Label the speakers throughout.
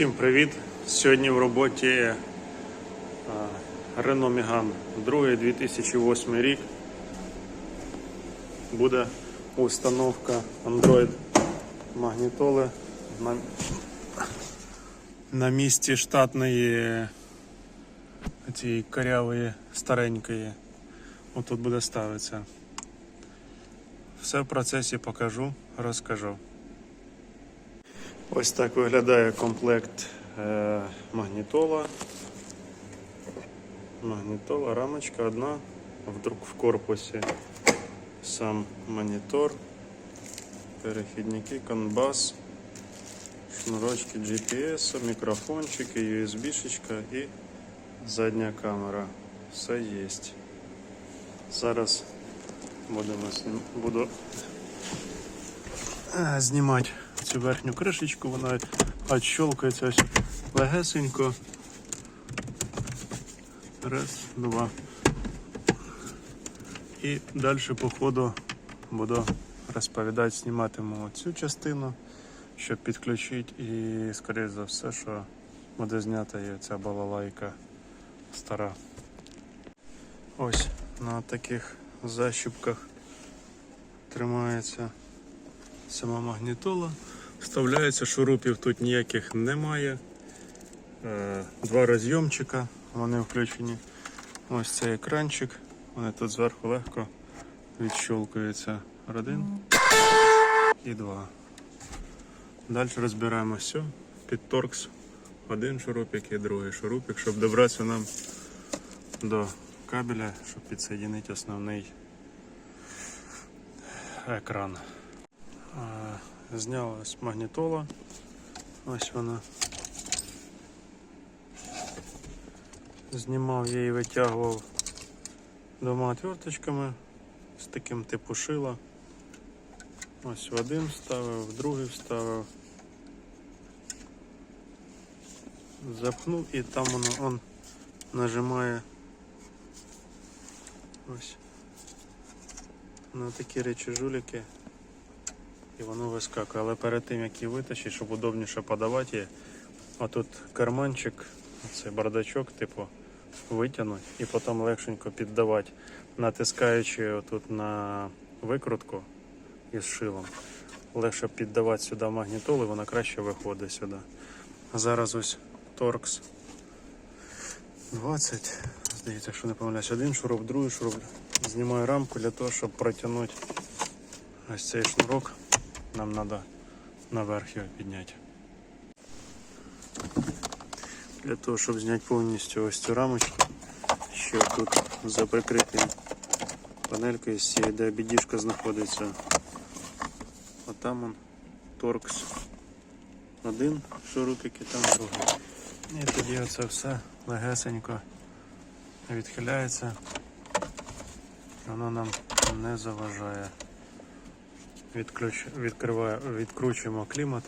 Speaker 1: Всім привіт! Сьогодні в роботі е, Renault Megane 2 2008 рік. Буде установка Android магнітоли на, на місці штатної цієї корявої старенької. Отут буде ставитися. Все в процесі покажу, розкажу. Ось так виглядає комплект е, магнітола. Магнітола, рамочка одна, вдруг в корпусі сам монітор, перехідники, конбас, шнурочки GPS, мікрофончики, USB-шечка і задня камера. Все є. Зараз будемо знім- буду е, знімати Цю верхню кришечку, вона відщолкується ось легесенько. Раз, два. І далі по ходу буду розповідати, зніматиму цю частину, щоб підключити і, скоріш за все, що буде знята ця балалайка стара. Ось на таких защіпках тримається сама магнітола. Вставляється, шурупів тут ніяких немає. Е, Два розйомчика, вони включені. Ось цей екранчик. Вони тут зверху легко відщолкуються. Один і два. Далі розбираємо все. Під торкс один шурупик і другий шурупик, щоб добратися нам до кабеля, щоб підсоєдинити основний екран. А, Знялась магнітола. Ось вона. Знімав я і витягував двома отверточками з таким типу шила. Ось в один вставив, в другий вставив. Запхнув і там воно он нажимає ось на такі речі жуліки і воно вискакує. Але перед тим як її витащити, щоб удобніше подавати її, отут карманчик, цей бардачок, типу, витягнути і потім легшенько піддавати, натискаючи отут на викрутку із шилом. Легше піддавати сюди магнітолу, вона краще виходить сюди. Зараз ось торкс 20. Здається, що не помиляюсь, один шуруп, другий шуруп. Знімаю рамку для того, щоб протягнути ось цей шнурок. Нам треба наверх його підняти. Для того, щоб зняти повністю ось цю рамочку, ще тут за прикритою панелькою з цієї, де бідішка знаходиться. Отам он торкс один шурупик і там другий. І тоді оце все легесенько відхиляється. Воно нам не заважає. Відключ... Відкриває... Відкручуємо клімат.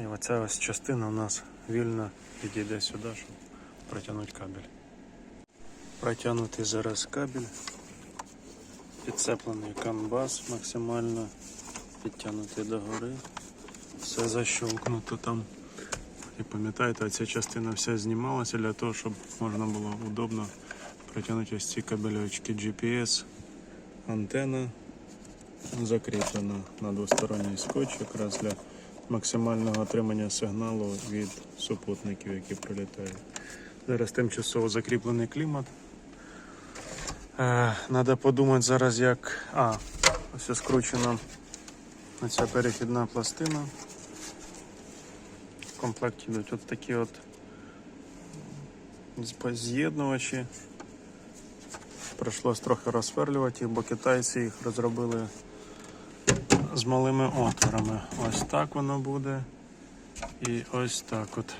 Speaker 1: І оця ось частина у нас вільно підійде сюди, щоб протягнути кабель. Протягнутий зараз кабель. Підцеплений канбас максимально. Підтягнутий догори. Все защелкнуто там. І пам'ятаєте, оця частина вся знімалася для того, щоб можна було удобно протягнути ось ці кабельочки GPS, антенна закріплена на двосторонній скотч якраз для максимального отримання сигналу від супутників, які прилітають. Зараз тимчасово закріплений клімат. Треба подумати зараз, як. А, ось скручена ця перехідна пластина. В комплекті йдуть от такі от з'єднувачі. Прийшлось трохи розсверлювати їх, бо китайці їх розробили з малими отворами. Ось так воно буде. І ось так от.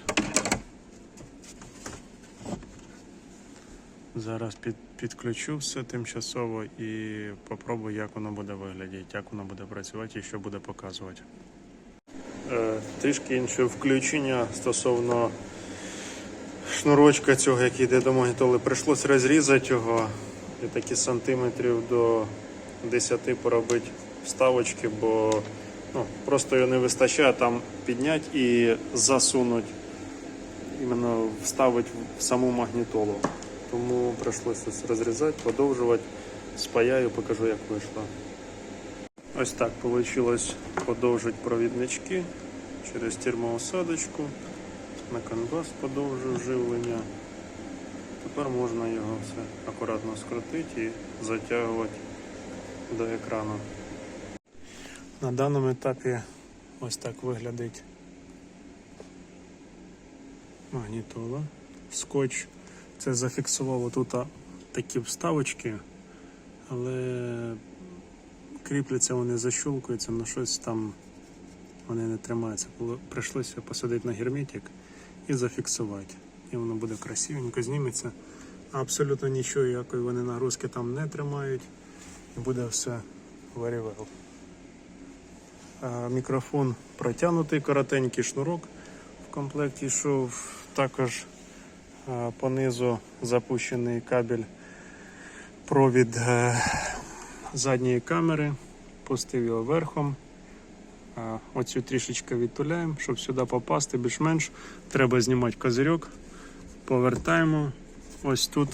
Speaker 1: Зараз під, підключу все тимчасово і попробую, як воно буде виглядати, як воно буде працювати і що буде показувати. Е, трішки інше включення стосовно шнурочка цього, який йде до магнітоли. Прийшлось розрізати його і такі сантиметрів до 10 поробити вставочки, бо ну, просто його не вистачає там підняти і засунути іменно вставити в саму магнітолу. Тому прийшлося розрізати, подовжувати. Спаяю, покажу, як вийшло. Ось так вийшло подовжити провіднички через термоосадочку. На канвас подовжив живлення. Тепер можна його все акуратно скрутити і затягувати до екрану. На даному етапі ось так виглядить магнітола. Скотч це зафіксувало тут такі вставочки, але кріпляться вони защолкуються, на щось там вони не тримаються. Прийшлося посадити на герметик і зафіксувати. І воно буде красивенько, зніметься. Абсолютно нічого, якої вони нагрузки там не тримають. І буде все. А, Мікрофон протягнутий, коротенький шнурок в комплекті йшов. Також а, понизу запущений кабель провід е, задньої камери. Пустив його верхом. Оцю трішечки відтуляємо, щоб сюди попасти більш-менш. Треба знімати козирьок. Повертаємо. Ось тут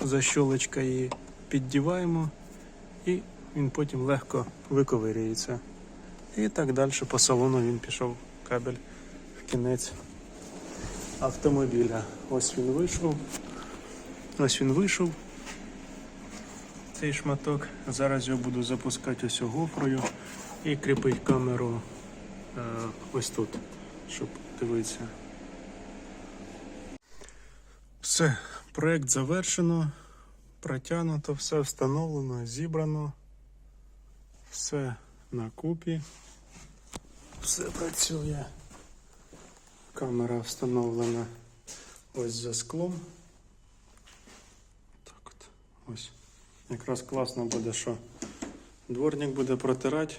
Speaker 1: защолочка її піддіваємо і він потім легко виковирюється. І так далі по салону він пішов кабель в кінець автомобіля. Ось він вийшов. Ось він вийшов. Цей шматок. Зараз його буду запускати ось гофрою і кріпити камеру е, ось тут, щоб дивитися. Все, проект завершено, протягнуто, все встановлено, зібрано, все на купі, все працює. Камера встановлена ось за склом. Так от, ось. Якраз класно буде, що дворник буде протирати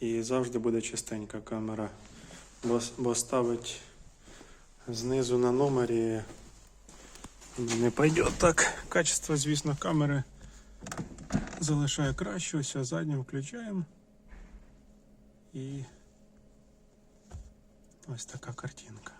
Speaker 1: і завжди буде чистенька камера. Бо, бо ставить знизу на номері не пойде так. Качество, звісно, камери залишає краще. Ось задню включаємо. І ось така картинка.